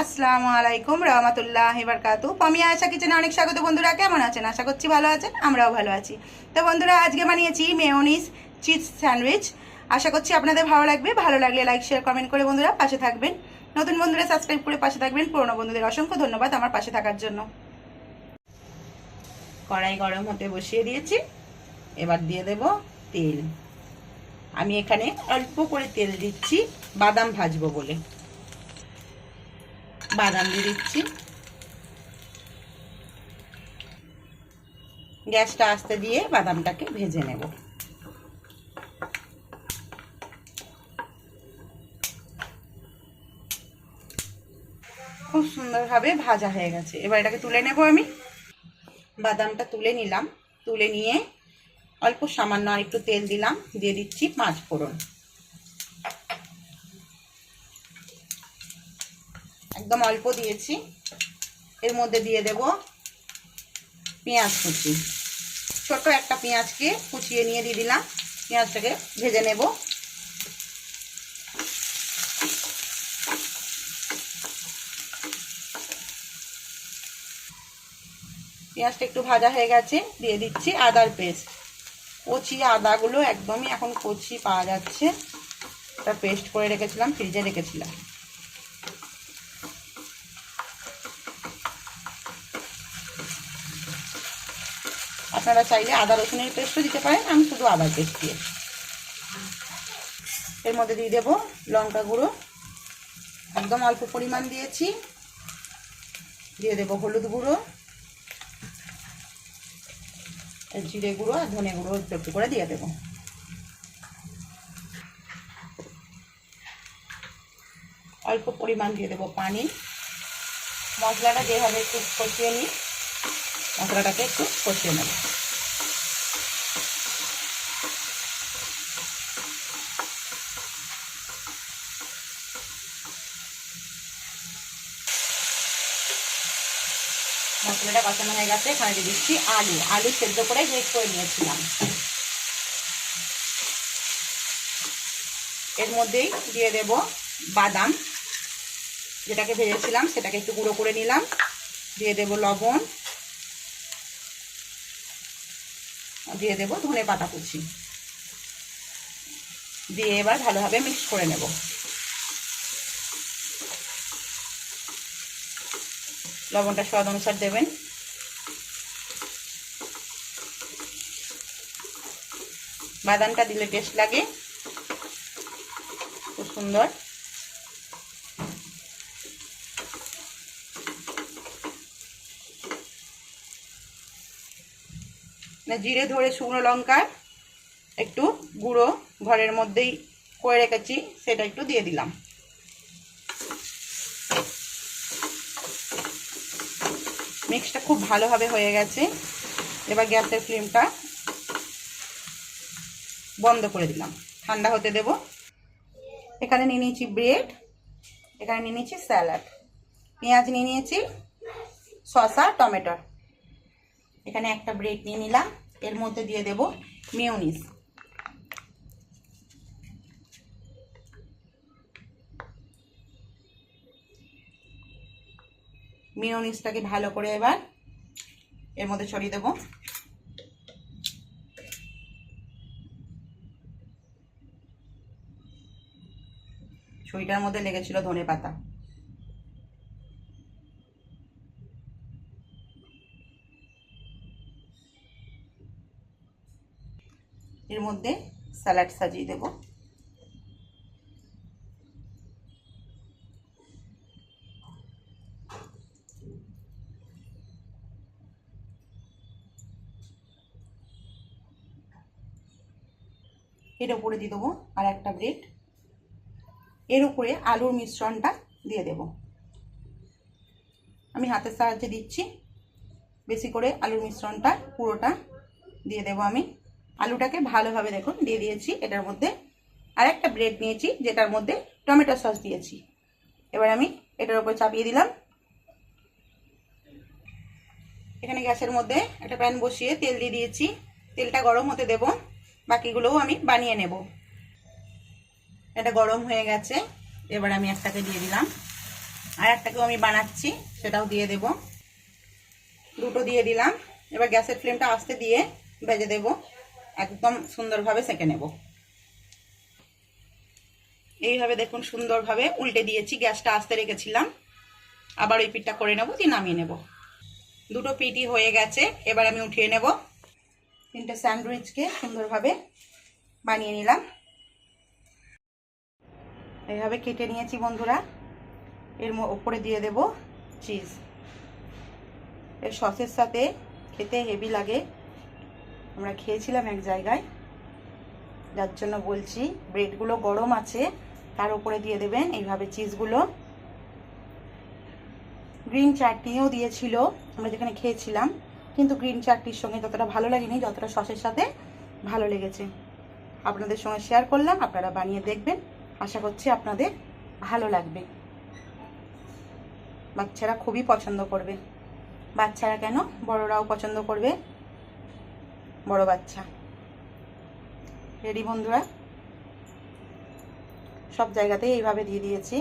আসসালামু আলাইকুম, রহমতুল্লাহ বারকাতু আমি আশা কিচেনে অনেক স্বাগত। বন্ধুরা, কেমন আছেন? আশা করছি ভালো আছেন, আমরাও ভালো আছি। তো বন্ধুরা, আজকে বানিয়েছি মেয়োনিস চিজ স্যান্ডউইচ। আশা করছি আপনাদের ভালো লাগবে। ভালো লাগলে লাইক, শেয়ার, কমেন্ট করে বন্ধুরা পাশে থাকবেন। নতুন বন্ধুরা, সাবস্ক্রাইব করে পাশে থাকবেন। পুরনো বন্ধুদের অসংখ্য ধন্যবাদ আমার পাশে থাকার জন্য। কড়াই গরম হতে বসিয়ে দিয়েছি। এবার দিয়ে দেব তেল। আমি এখানে অল্প করে তেল দিচ্ছি। বাদাম ভাজবো বলে। বাদাম দিয়ে দিচ্ছি। গ্যাসটা আস্তে দিয়ে বাদামটাকে ভেজে নেব। খুব সুন্দরভাবে ভাজা হয়ে গেছে। এবার এটাকে তুলে নেব আমি। বাদামটা তুলে নিলাম। তুলে নিয়ে অল্প সামান্য একটু তেল দিলাম। দিয়ে দিচ্ছি পাঁচ ফোড়ন। একদম অল্প দিয়েছি। এর মধ্যে দিয়ে দেব পেঁয়াজ কুচি। ছোট একটা পেঁয়াজকে কুচিয়ে নিয়ে দিয়ে দিলাম। পেঁয়াজটাকে ভেজে নেব। পেঁয়াজটা একটু ভাজা হয়ে গেছে, দিয়ে দিচ্ছি আদার পেস্ট। কচি আদাগুলো একদমই এখন কচি পাওয়া যাচ্ছে। ওটা পেস্ট করে রেখেছিলাম, ফ্রিজে রেখেছিলাম। আপনারা চাইলে আদা রসুনের পেস্টও দিতে পারেন, আমি শুধু আদার পেস্ট দিয়ে। এর মধ্যে দিয়ে দেবো লঙ্কা গুঁড়ো। একদম অল্প পরিমাণ দিয়েছি। দিয়ে দেবো হলুদ গুঁড়ো, জিরে গুঁড়ো আর ধনে গুঁড়ো একটু একটু করে দিয়ে দেবো। অল্প পরিমাণ দিয়ে দেবো পানি। মশলাটা যেভাবে একটু কষিয়ে নিই। মশলাটাকে একটু কষিয়ে নেব। মশলাটা কষানো হয়ে গেছে, এখানে দিয়ে দিচ্ছি আলু। আলু সেদ্ধ করে গ্রেট করে নিয়েছিলাম। এর মধ্যেই দিয়ে দেব বাদাম। যেটাকে ভেজেছিলাম, সেটাকে একটু গুঁড়ো করে নিলাম। দিয়ে দেব লবণ। দিয়ে দেব ধনে পাতা কুচি। দিয়ে এবার ভালোভাবে মিক্স করে নেব। লবণটা স্বাদ অনুসার দেবেন। বাদামটা দিলে টেস্ট লাগে। খুব সুন্দর। জিরে ধরে শুকনো লঙ্কার একটু গুঁড়ো ঘরের মধ্যেই করে রেখেছি, সেটা একটু দিয়ে দিলাম। মিক্সটা খুব ভালোভাবে হয়ে গেছে। এবার গ্যাসের ফ্লেমটা বন্ধ করে দিলাম। ঠান্ডা হতে দেব। এখানে নিয়ে নিয়েছি ব্রেড, এখানে নিয়ে নিয়েছি স্যালাড। পেঁয়াজ নিয়ে নিয়েছি, শসা, টমেটো। এখানে একটা ব্রেড নিয়ে নিলাম। এর মধ্যে দিয়ে দেব মিউনিস মিউনিসটাকে ভালো করে এবার এর মধ্যে ছড়িয়ে দেব। ছুরিটার মধ্যে লেগেছিল ধনে পাতা এর মধ্যে স্যালাড সাজিয়ে দেব। এর উপরে দিয়ে দেবো আর একটা ব্রেড। এর উপরে আলুর মিশ্রণটা দিয়ে দেব। আমি হাতের সাহায্যে দিচ্ছি। বেশি করে আলুর মিশ্রণটা পুরোটা দিয়ে দেব আমি। আলুটাকে ভালোভাবে দেখুন, দিয়ে দিয়েছি। এটার মধ্যে আর একটা ব্রেড নিয়েছি, যেটার মধ্যে টমেটো সস দিয়েছি। এবার আমি এটার উপর চাপিয়ে দিলাম। এখানে গ্যাসের মধ্যে একটা প্যান বসিয়ে তেল দিয়ে দিয়েছি। তেলটা গরম হতে দেব, বাকিগুলোও আমি বানিয়ে নেব। এটা গরম হয়ে গেছে, এবার আমি একটাকে দিয়ে দিলাম। আর একটাকেও আমি বানাচ্ছি, সেটাও দিয়ে দেব। দুটো দিয়ে দিলাম। এবার গ্যাসের ফ্লেমটা আস্তে দিয়ে ভেজে দেব। একদম সুন্দরভাবে সেঁকে নেব। এইভাবে দেখুন সুন্দরভাবে উল্টে দিয়েছি, গ্যাসটা আস্তে রেখেছিলাম। আবার ওই পিঠটা করে নেব দিয়ে নামিয়ে নেব। দুটো পিঠই হয়ে গেছে, এবার আমি উঠিয়ে নেব। তিনটে স্যান্ডউইচকে সুন্দরভাবে বানিয়ে নিলাম। এইভাবে কেটে নিয়েছি বন্ধুরা। এর ওপরে দিয়ে দেব চিজ। এর সসের সাথে খেতে হেভি লাগে। আমরা খেয়েছিলাম এক জায়গায়। যার জন্য বলছি, ব্রেডগুলো গরম আছে, তার উপরে দিয়ে দেবেন এইভাবে চিজগুলো। গ্রিন চাটনিও দিয়েছিল, আমরা যেখানে খেয়েছিলাম, কিন্তু গ্রিন চাটনির সঙ্গে ততটা ভালো লাগেনি, যতটা সসের সাথে ভালো লেগেছে। আপনাদের সঙ্গে শেয়ার করলাম, আপনারা বানিয়ে দেখবেন। আশা করছি আপনাদের ভালো লাগবে। বাচ্চারা খুবই পছন্দ করবে। বাচ্চারা কেন? বড়রাও পছন্দ করবে। বড় বাচ্চা। রেডি বন্ধুরা? সব জায়গাতেই এইভাবে দিয়ে দিয়েছি।